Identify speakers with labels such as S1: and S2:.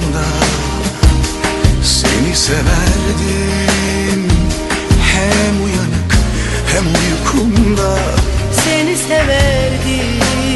S1: Seni severdim. Hem uyanık hem uykumda.
S2: Seni severdim